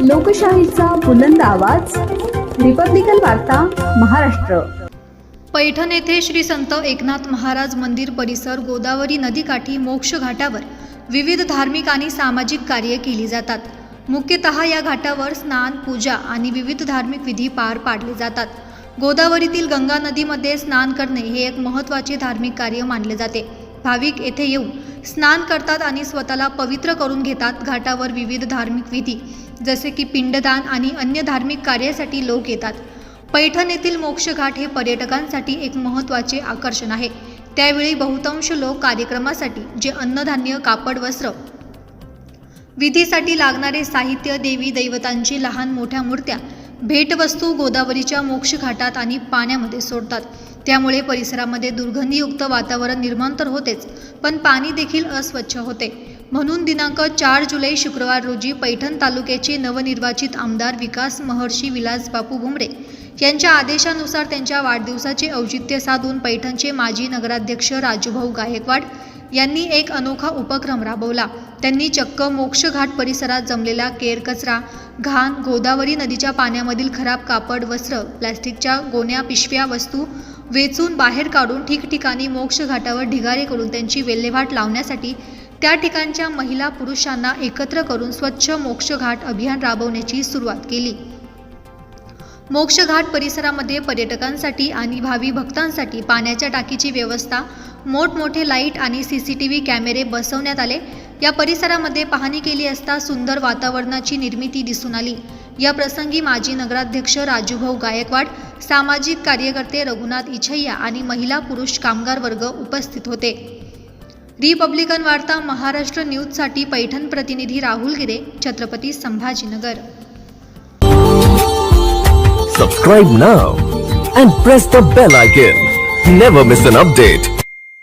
लोकशाहीचा बुलंद आवाज रिपब्लिकन वार्ता महाराष्ट्र. पैठण येथे श्री संत एकनाथ महाराज मंदिर परिसर गोदावरी नदीकाठी मोक्ष घाटावर विविध धार्मिक आणि सामाजिक कार्य केली जातात. मुख्यतः या घाटावर स्नान पूजा आणि विविध धार्मिक विधी पार पाडले जातात. गोदावरीतील गंगा नदीमध्ये स्नान करणे हे एक महत्त्वाचे धार्मिक कार्य मानले जाते. भाविक येथे येऊन स्नान करतात आणि स्वतःला पवित्र करून घेतात. घाटावर विविध धार्मिक विधी जसे की पिंडदान आणि अन्य धार्मिक कार्यासाठी लोक येतात. पैठण येथील मोक्षघाट हे पर्यटकांसाठी एक महत्त्वाचे आकर्षण आहे. त्यावेळी बहुतांश लोक कार्यक्रमासाठी जे अन्नधान्य कापड वस्त्र विधीसाठी लागणारे साहित्य देवी दैवतांची लहान मोठ्या मूर्त्या भेटवस्तू गोदावरीच्या मोक्षघाटात आणि पाण्यामध्ये सोडतात. त्यामुळे परिसरामध्ये दुर्गंधीयुक्त वातावरण निर्माण तर होतेच पण पाणी देखील अस्वच्छ होते. म्हणून दिनांक चार जुलै शुक्रवार रोजी पैठण तालुक्याचे नवनिर्वाचित आमदार विकास महर्षी विलास बापू भुमरे यांच्या आदेशानुसार त्यांच्या वाढदिवसाचे औचित्य साधून पैठणचे माजी नगराध्यक्ष राजूभाऊ गायकवाड यांनी एक अनोखा उपक्रम राबवला. त्यांनी चक्क मोक्षघाट परिसरात जमलेला केर कचरा घाण गोदावरी नदीच्या पाण्यामधील खराब कापड वस्त्र प्लॅस्टिकच्या गोण्या पिशव्या वस्तू वेचून बाहेर काढून ठिकठिकाणी मोक्षघाटावर ढिगारे करून त्यांची विल्हेवाट लावण्यासाठी त्या ठिकाणच्या महिला पुरुषांना एकत्र करून स्वच्छ मोक्षघाट अभियान राबवण्याची सुरुवात केली. मोक्षघाट परिसरामध्ये पर्यटकांसाठी आणि भावी भक्तांसाठी पाण्याच्या टाकीची व्यवस्था मोठमोठे लाइट आणि सी सी टी व्ही कॅमेरे बसवण्यात आले. या परिसरामध्ये पाहणी केली असता सुंदर वातावरणाची निर्मिती दिसून आली या प्रसंगी माजी नगराध्यक्ष राजूभाऊ गायकवाड सामाजिक कार्यकर्ते रघुनाथ इछय्या आणि महिला पुरुष कामगार वर्ग उपस्थित होते रिपब्लिकन वार्ता महाराष्ट्र न्यूजसाठी पैठण प्रतिनिधी Rahul Gire Chhatrapati Sambhajinagar Subscribe now and press the bell icon. Never miss an update.